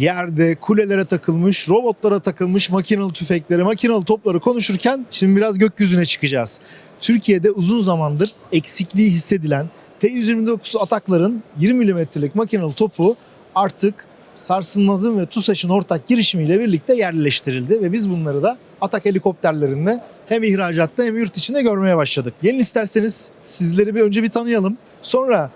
yerde, kulelere takılmış, robotlara takılmış makinalı tüfekleri, makinalı topları konuşurken şimdi biraz gökyüzüne çıkacağız. Türkiye'de uzun zamandır eksikliği hissedilen T-129 atakların 20 milimetrelik makinalı topu artık Sarsılmaz'ın ve TUSAŞ'ın ortak girişimiyle birlikte yerleştirildi ve biz bunları da atak helikopterlerinde hem ihracatta hem yurt içinde görmeye başladık. Gelin isterseniz sizleri bir önce bir tanıyalım. Sonra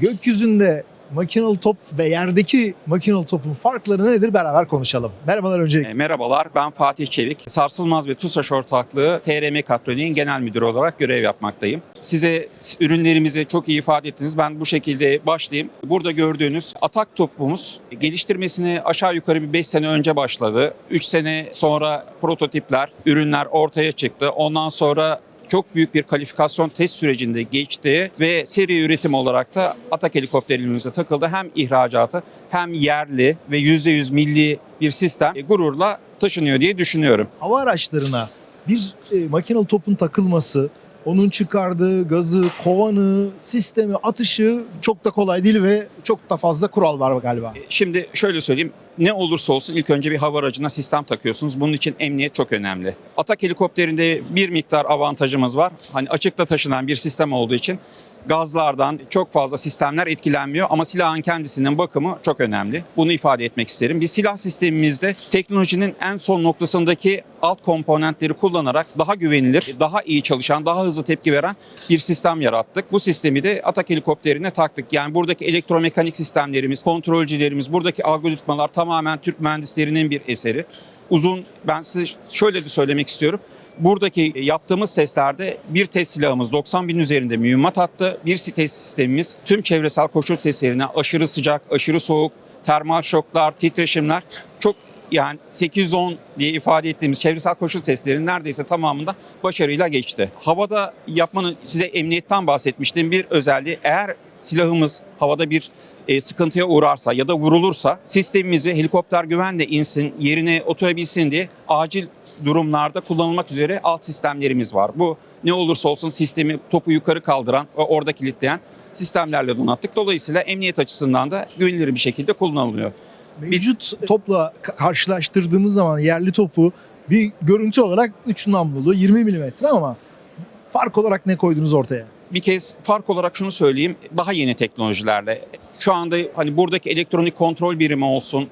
gökyüzünde makinalı top ve yerdeki makinalı topun farkları nedir beraber konuşalım. Merhabalar öncelikle. E, Merhabalar, ben Fatih Çevik. Sarsılmaz ve TUSAŞ ortaklığı TR Mekatronik'in genel müdürü olarak görev yapmaktayım. Size ürünlerimizi çok iyi ifade ettiniz. Ben bu şekilde başlayayım. Burada gördüğünüz atak topumuz geliştirmesini aşağı yukarı bir 5 sene önce başladı. 3 sene sonra prototipler, ürünler ortaya çıktı. Ondan sonra çok büyük bir kalifikasyon test sürecinde geçti ve seri üretim olarak da Atak helikopterimize takıldı. Hem ihracatı hem yerli ve %100 milli bir sistem e, gururla taşınıyor diye düşünüyorum. Hava araçlarına bir e, makinalı topun takılması, onun çıkardığı gazı, kovanı, sistemi, atışı çok da kolay değil ve çok da fazla kural var galiba. E, Şimdi şöyle söyleyeyim. Ne olursa olsun ilk önce bir hava aracına sistem takıyorsunuz. Bunun için emniyet çok önemli. Atak helikopterinde bir miktar avantajımız var. Hani açıkta taşınan bir sistem olduğu için gazlardan çok fazla sistemler etkilenmiyor ama silahın kendisinin bakımı çok önemli. Bunu ifade etmek isterim. Bir silah sistemimizde teknolojinin en son noktasındaki alt komponentleri kullanarak daha güvenilir, daha iyi çalışan, daha hızlı tepki veren bir sistem yarattık. Bu sistemi de Atak helikopterine taktık. Yani buradaki elektromekanik sistemlerimiz, kontrolcülerimiz, buradaki algoritmalar tamamen Türk mühendislerinin bir eseri. Uzun, ben size şöyle de söylemek istiyorum. Buradaki yaptığımız testlerde bir test silahımız 90 bin üzerinde mühimmat attı. Bir test sistemimiz tüm çevresel koşul testlerine aşırı sıcak, aşırı soğuk, termal şoklar, titreşimler çok yani 810 diye ifade ettiğimiz çevresel koşul testlerinin neredeyse tamamında başarıyla geçti. Havada yapmanın size emniyetten bahsetmiştim bir özelliği eğer silahımız havada bir e, sıkıntıya uğrarsa ya da vurulursa sistemimizi helikopter güvenle insin, yerine oturabilsin diye acil durumlarda kullanılmak üzere alt sistemlerimiz var. Bu ne olursa olsun sistemi topu yukarı kaldıran ve orada kilitleyen sistemlerle donattık. Dolayısıyla emniyet açısından da güvenilir bir şekilde kullanılıyor. Mevcut topla ka- karşılaştırdığımız zaman yerli topu bir görüntü olarak 3 namlulu 20 milimetre ama fark olarak ne koydunuz ortaya? Bir kez fark olarak şunu söyleyeyim. Daha yeni teknolojilerle şu anda hani buradaki elektronik kontrol birimi olsun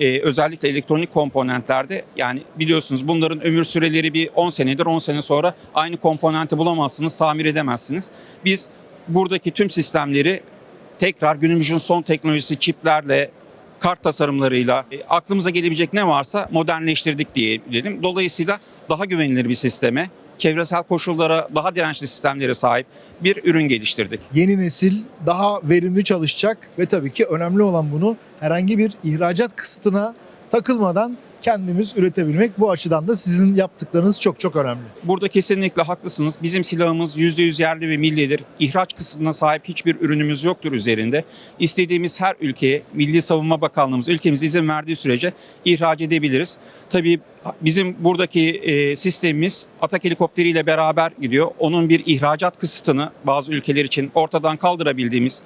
e, özellikle elektronik komponentlerde yani biliyorsunuz bunların ömür süreleri bir 10 senedir 10 sene sonra aynı komponenti bulamazsınız tamir edemezsiniz. Biz buradaki tüm sistemleri tekrar günümüzün son teknolojisi çiplerle kart tasarımlarıyla e, aklımıza gelebilecek ne varsa modernleştirdik diyebilirim. Dolayısıyla daha güvenilir bir sisteme, çevresel koşullara daha dirençli sistemlere sahip bir ürün geliştirdik. Yeni nesil daha verimli çalışacak ve tabii ki önemli olan bunu herhangi bir ihracat kısıtına takılmadan kendimiz üretebilmek. Bu açıdan da sizin yaptıklarınız çok çok önemli. Burada kesinlikle haklısınız. Bizim silahımız %100 yerli ve millidir. İhraç kısıtına sahip hiçbir ürünümüz yoktur üzerinde. İstediğimiz her ülkeye Milli Savunma Bakanlığımız ülkemiz izin verdiği sürece ihraç edebiliriz. Tabii bizim buradaki e, sistemimiz Atak helikopteriyle beraber gidiyor. Onun bir ihracat kısıtını bazı ülkeler için ortadan kaldırabildiğimiz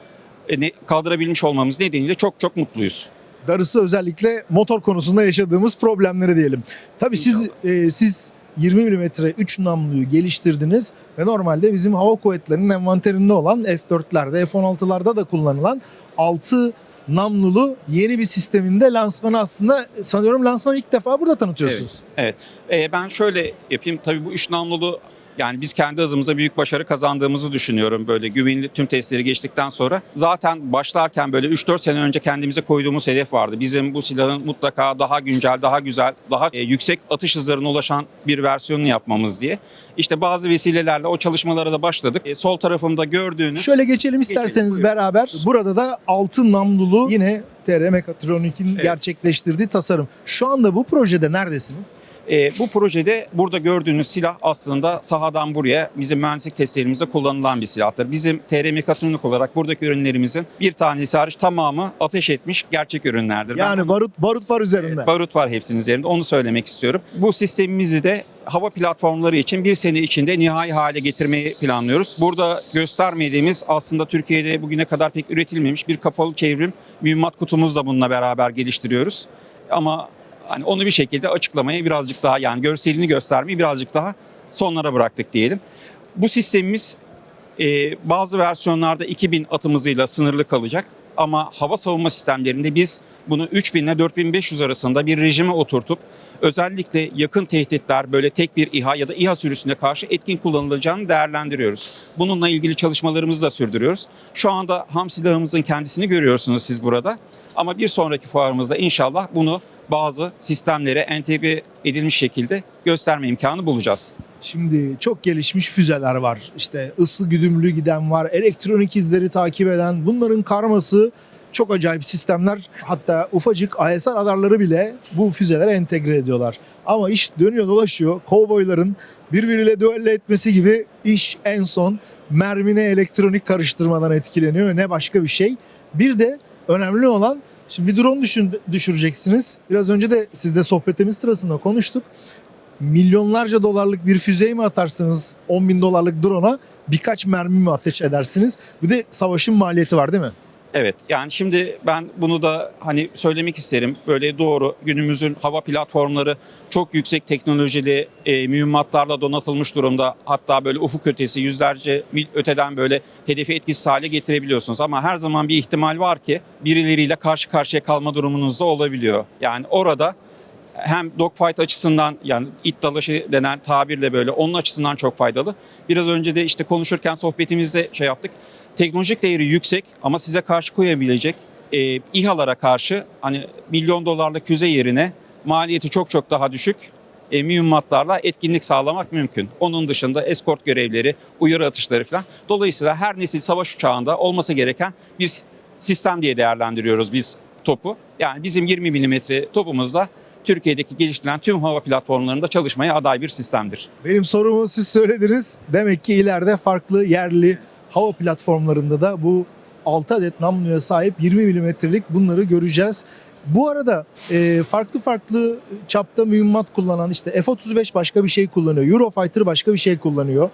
e, kaldırabilmiş olmamız nedeniyle çok çok mutluyuz. Darısı özellikle motor konusunda yaşadığımız problemleri diyelim. Tabii siz e, siz 20 milimetre 3 namluyu geliştirdiniz ve normalde bizim hava kuvvetlerinin envanterinde olan F4'lerde, F-16'larda da kullanılan 6 namlulu yeni bir sisteminde lansmanı aslında sanıyorum lansmanı ilk defa burada tanıtıyorsunuz. Evet. Ee, ben şöyle yapayım. Tabii bu üç namlulu yani biz kendi adımıza büyük başarı kazandığımızı düşünüyorum böyle güvenli tüm testleri geçtikten sonra. Zaten başlarken böyle 3-4 sene önce kendimize koyduğumuz hedef vardı. Bizim bu silahın mutlaka daha güncel, daha güzel, daha e, yüksek atış hızlarına ulaşan bir versiyonunu yapmamız diye. İşte bazı vesilelerle o çalışmalara da başladık. E, sol tarafımda gördüğünüz Şöyle geçelim isterseniz buyurun. beraber. Burada da 6 namlulu yine TR Mekatronik'in Evet. gerçekleştirdiği tasarım. Şu anda bu projede neredesiniz? E, bu projede burada gördüğünüz silah aslında sahadan buraya bizim mühendislik testlerimizde kullanılan bir silahtır. Bizim TR Mekatronik olarak buradaki ürünlerimizin bir tanesi hariç tamamı ateş etmiş gerçek ürünlerdir. Ben Yani bunu- barut barut var üzerinde. Barut var hepsinin üzerinde onu söylemek istiyorum. Bu sistemimizi de hava platformları için bir sene içinde nihai hale getirmeyi planlıyoruz. Burada göstermediğimiz aslında Türkiye'de bugüne kadar pek üretilmemiş bir kapalı çevrim mühimmat kutumuz Da bununla beraber geliştiriyoruz. Ama hani onu bir şekilde açıklamayı birazcık daha yani görselini göstermeyi birazcık daha sonlara bıraktık diyelim. Bu sistemimiz e, bazı versiyonlarda 2000 atım hızıyla sınırlı kalacak. Ama hava savunma sistemlerinde biz bunu 3000 ile 4500 arasında bir rejime oturtup özellikle yakın tehditler böyle tek bir İHA ya da İHA sürüsüne karşı etkin kullanılacağını değerlendiriyoruz. Bununla ilgili çalışmalarımızı da sürdürüyoruz. Şu anda ham silahımızın kendisini görüyorsunuz siz burada. Ama bir sonraki fuarımızda inşallah bunu bazı sistemlere entegre edilmiş şekilde gösterme imkanı bulacağız. Şimdi çok gelişmiş füzeler var. İşte ısı güdümlü giden var, elektronik izleri takip eden. Bunların karması çok acayip sistemler. Hatta ufacık ISR radarları bile bu füzelere entegre ediyorlar. Ama iş dönüyor dolaşıyor. Kovboyların birbiriyle düello etmesi gibi iş en son mermine elektronik karıştırmadan etkileniyor. Ne başka bir şey. Bir de önemli olan Şimdi bir drone düşün, düşüreceksiniz. Biraz önce de sizle sohbetimiz sırasında konuştuk milyonlarca dolarlık bir füzeyi mi atarsınız 10 bin dolarlık drone'a birkaç mermi mi ateş edersiniz? Bir de savaşın maliyeti var değil mi? Evet yani şimdi ben bunu da hani söylemek isterim. Böyle doğru günümüzün hava platformları çok yüksek teknolojili e, mühimmatlarla donatılmış durumda. Hatta böyle ufuk ötesi yüzlerce mil öteden böyle hedefi etkisiz hale getirebiliyorsunuz. Ama her zaman bir ihtimal var ki birileriyle karşı karşıya kalma durumunuz da olabiliyor. Yani orada hem dogfight açısından yani it dalaşı denen tabirle böyle onun açısından çok faydalı. Biraz önce de işte konuşurken sohbetimizde şey yaptık. Teknolojik değeri yüksek ama size karşı koyabilecek e, İHA'lara karşı hani milyon dolarlık füze yerine maliyeti çok çok daha düşük e, mühimmatlarla etkinlik sağlamak mümkün. Onun dışında eskort görevleri, uyarı atışları falan. Dolayısıyla her nesil savaş uçağında olması gereken bir sistem diye değerlendiriyoruz biz topu. Yani bizim 20 milimetre topumuzda Türkiye'deki geliştirilen tüm hava platformlarında çalışmaya aday bir sistemdir. Benim sorumu siz söylediniz. Demek ki ileride farklı yerli hava platformlarında da bu 6 adet namluya sahip 20 milimetrelik bunları göreceğiz. Bu arada e, farklı farklı çapta mühimmat kullanan işte F-35 başka bir şey kullanıyor. Eurofighter başka bir şey kullanıyor.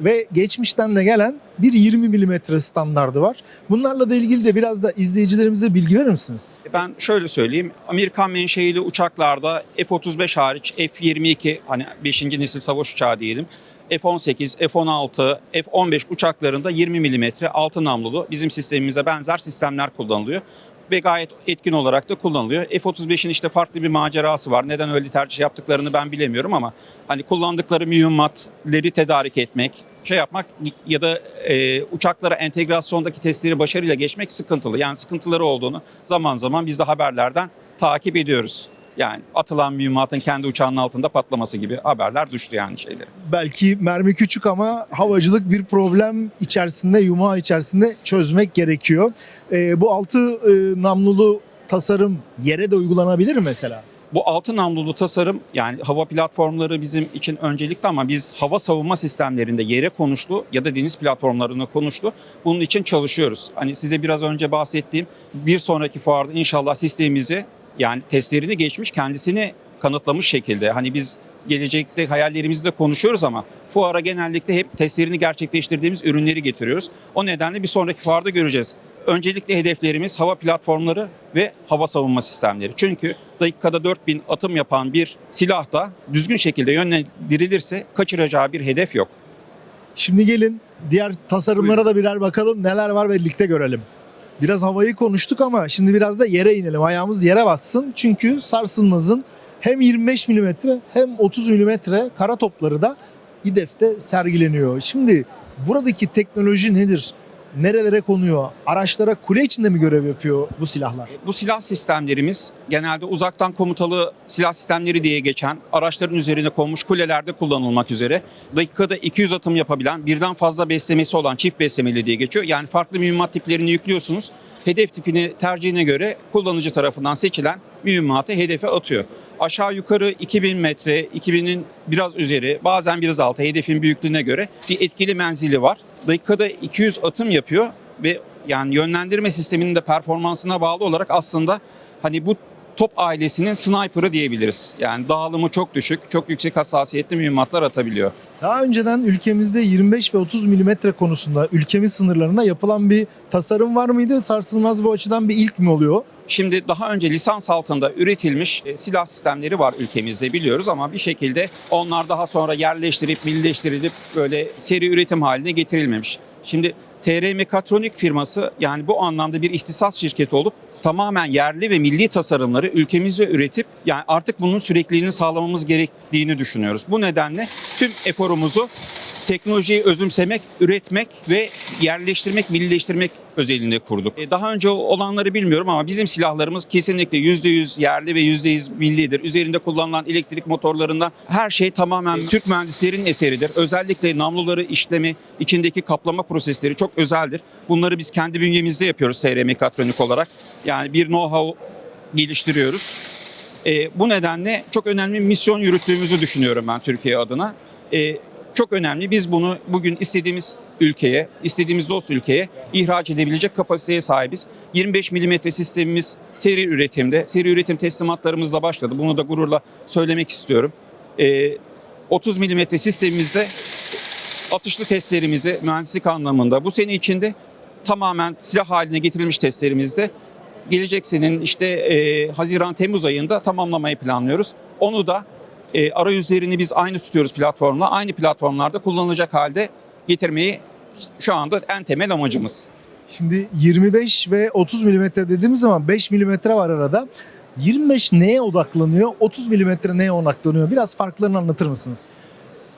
Ve geçmişten de gelen bir 20 milimetre standardı var. Bunlarla da ilgili de biraz da izleyicilerimize bilgi verir misiniz? Ben şöyle söyleyeyim. Amerikan menşeili uçaklarda F-35 hariç F-22 hani 5. nesil savaş uçağı diyelim. F-18, F-16, F-15 uçaklarında 20 milimetre altı namlulu bizim sistemimize benzer sistemler kullanılıyor. Ve gayet etkin olarak da kullanılıyor. F-35'in işte farklı bir macerası var. Neden öyle tercih yaptıklarını ben bilemiyorum ama hani kullandıkları mühimmatları tedarik etmek, şey yapmak ya da e, uçaklara entegrasyondaki testleri başarıyla geçmek sıkıntılı. Yani sıkıntıları olduğunu zaman zaman biz de haberlerden takip ediyoruz. Yani atılan mühimmatın kendi uçağının altında patlaması gibi haberler düştü yani şeyleri. belki mermi küçük ama havacılık bir problem içerisinde, yumağı içerisinde çözmek gerekiyor. Ee, bu altı e, namlulu tasarım yere de uygulanabilir mi mesela? Bu altı namlulu tasarım yani hava platformları bizim için öncelikli ama biz hava savunma sistemlerinde yere konuşlu ya da deniz platformlarına konuşlu. Bunun için çalışıyoruz. Hani size biraz önce bahsettiğim bir sonraki fuarda inşallah sistemimizi yani testlerini geçmiş kendisini kanıtlamış şekilde. Hani biz gelecekte hayallerimizde konuşuyoruz ama fuara genellikle hep testlerini gerçekleştirdiğimiz ürünleri getiriyoruz. O nedenle bir sonraki fuarda göreceğiz. Öncelikle hedeflerimiz hava platformları ve hava savunma sistemleri. Çünkü dakikada 4000 atım yapan bir silah da düzgün şekilde yönlendirilirse kaçıracağı bir hedef yok. Şimdi gelin diğer tasarımlara da birer bakalım neler var birlikte görelim. Biraz havayı konuştuk ama şimdi biraz da yere inelim. Ayağımız yere bassın. Çünkü sarsılmazın hem 25 milimetre hem 30 milimetre kara topları da İDEF'te sergileniyor. Şimdi buradaki teknoloji nedir? Nerelere konuyor? Araçlara kule içinde mi görev yapıyor bu silahlar? Bu silah sistemlerimiz genelde uzaktan komutalı silah sistemleri diye geçen araçların üzerine konmuş kulelerde kullanılmak üzere dakikada 200 atım yapabilen birden fazla beslemesi olan çift beslemeli diye geçiyor. Yani farklı mühimmat tiplerini yüklüyorsunuz. Hedef tipini tercihine göre kullanıcı tarafından seçilen mühimmatı hedefe atıyor. Aşağı yukarı 2000 metre, 2000'in biraz üzeri, bazen biraz altı hedefin büyüklüğüne göre bir etkili menzili var. Dakikada 200 atım yapıyor ve yani yönlendirme sisteminin de performansına bağlı olarak aslında hani bu top ailesinin sniper'ı diyebiliriz. Yani dağılımı çok düşük, çok yüksek hassasiyetli mühimmatlar atabiliyor. Daha önceden ülkemizde 25 ve 30 milimetre konusunda ülkemiz sınırlarına yapılan bir tasarım var mıydı? Sarsılmaz bu açıdan bir ilk mi oluyor? Şimdi daha önce lisans altında üretilmiş e, silah sistemleri var ülkemizde biliyoruz ama bir şekilde onlar daha sonra yerleştirip millileştirilip böyle seri üretim haline getirilmemiş. Şimdi TR Mekatronik firması yani bu anlamda bir ihtisas şirketi olup tamamen yerli ve milli tasarımları ülkemizde üretip yani artık bunun sürekliliğini sağlamamız gerektiğini düşünüyoruz. Bu nedenle tüm eforumuzu teknolojiyi özümsemek, üretmek ve yerleştirmek, millileştirmek özelinde kurduk. E, Daha önce olanları bilmiyorum ama bizim silahlarımız kesinlikle %100 yerli ve %100 millidir. Üzerinde kullanılan elektrik motorlarından her şey tamamen Türk mühendislerin eseridir. Özellikle namluları işlemi, içindeki kaplama prosesleri çok özeldir. Bunları biz kendi bünyemizde yapıyoruz TR Mekatronik olarak. Yani bir know-how geliştiriyoruz. E, bu nedenle çok önemli misyon yürüttüğümüzü düşünüyorum ben Türkiye adına. E, çok önemli. Biz bunu bugün istediğimiz ülkeye, istediğimiz dost ülkeye ihraç edebilecek kapasiteye sahibiz. 25 milimetre sistemimiz seri üretimde. Seri üretim teslimatlarımızla başladı. Bunu da gururla söylemek istiyorum. E, 30 milimetre sistemimizde atışlı testlerimizi mühendislik anlamında bu sene içinde tamamen silah haline getirilmiş testlerimizde gelecek senenin işte e, Haziran-Temmuz ayında tamamlamayı planlıyoruz. Onu da e, arayüzlerini biz aynı tutuyoruz platformla. Aynı platformlarda kullanılacak halde getirmeyi şu anda en temel amacımız. Şimdi 25 ve 30 milimetre dediğimiz zaman 5 milimetre var arada. 25 neye odaklanıyor? 30 milimetre neye odaklanıyor? Biraz farklarını anlatır mısınız?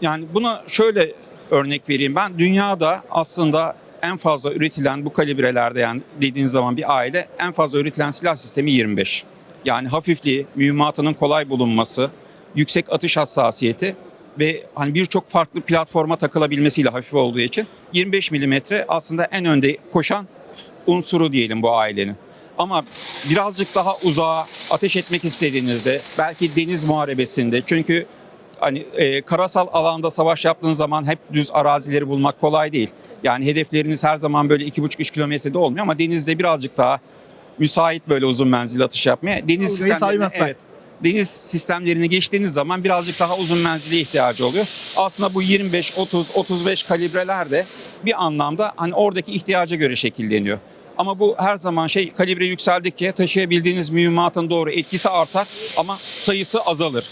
Yani buna şöyle örnek vereyim ben. Dünyada aslında en fazla üretilen bu kalibrelerde yani dediğiniz zaman bir aile en fazla üretilen silah sistemi 25. Yani hafifliği, mühimmatının kolay bulunması, yüksek atış hassasiyeti ve hani birçok farklı platforma takılabilmesiyle hafif olduğu için 25 milimetre aslında en önde koşan unsuru diyelim bu ailenin. Ama birazcık daha uzağa ateş etmek istediğinizde belki deniz muharebesinde çünkü hani e, karasal alanda savaş yaptığınız zaman hep düz arazileri bulmak kolay değil. Yani hedefleriniz her zaman böyle 2,5-3 kilometrede olmuyor ama denizde birazcık daha müsait böyle uzun menzil atış yapmaya. Deniz sistemlerine, evet, deniz sistemlerini geçtiğiniz zaman birazcık daha uzun menzile ihtiyacı oluyor. Aslında bu 25, 30, 35 kalibreler de bir anlamda hani oradaki ihtiyaca göre şekilleniyor. Ama bu her zaman şey kalibre yükseldikçe taşıyabildiğiniz mühimmatın doğru etkisi artar ama sayısı azalır.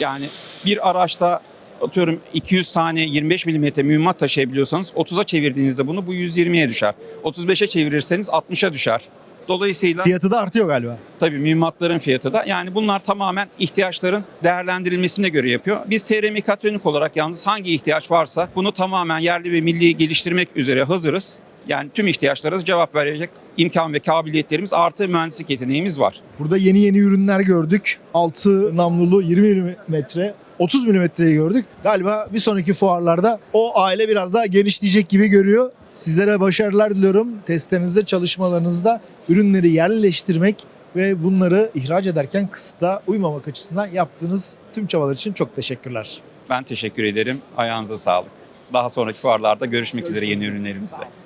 Yani bir araçta atıyorum 200 tane 25 mm mühimmat taşıyabiliyorsanız 30'a çevirdiğinizde bunu bu 120'ye düşer. 35'e çevirirseniz 60'a düşer. Dolayısıyla Fiyatı da artıyor galiba. tabii mühimmatların fiyatı da yani bunlar tamamen ihtiyaçların değerlendirilmesine göre yapıyor. Biz TR Mekatronik olarak yalnız hangi ihtiyaç varsa bunu tamamen yerli ve milli geliştirmek üzere hazırız. Yani tüm ihtiyaçlara cevap verecek imkan ve kabiliyetlerimiz artı mühendislik yeteneğimiz var. Burada yeni yeni ürünler gördük. 6 namlulu 20 milimetre 30 milimetreyi gördük. Galiba bir sonraki fuarlarda o aile biraz daha genişleyecek gibi görüyor. Sizlere başarılar diliyorum. Testlerinizde, çalışmalarınızda ürünleri yerleştirmek ve bunları ihraç ederken kısıtla uymamak açısından yaptığınız tüm çabalar için çok teşekkürler. Ben teşekkür ederim. Ayağınıza sağlık. Daha sonraki fuarlarda görüşmek üzere yeni ürünlerimizle.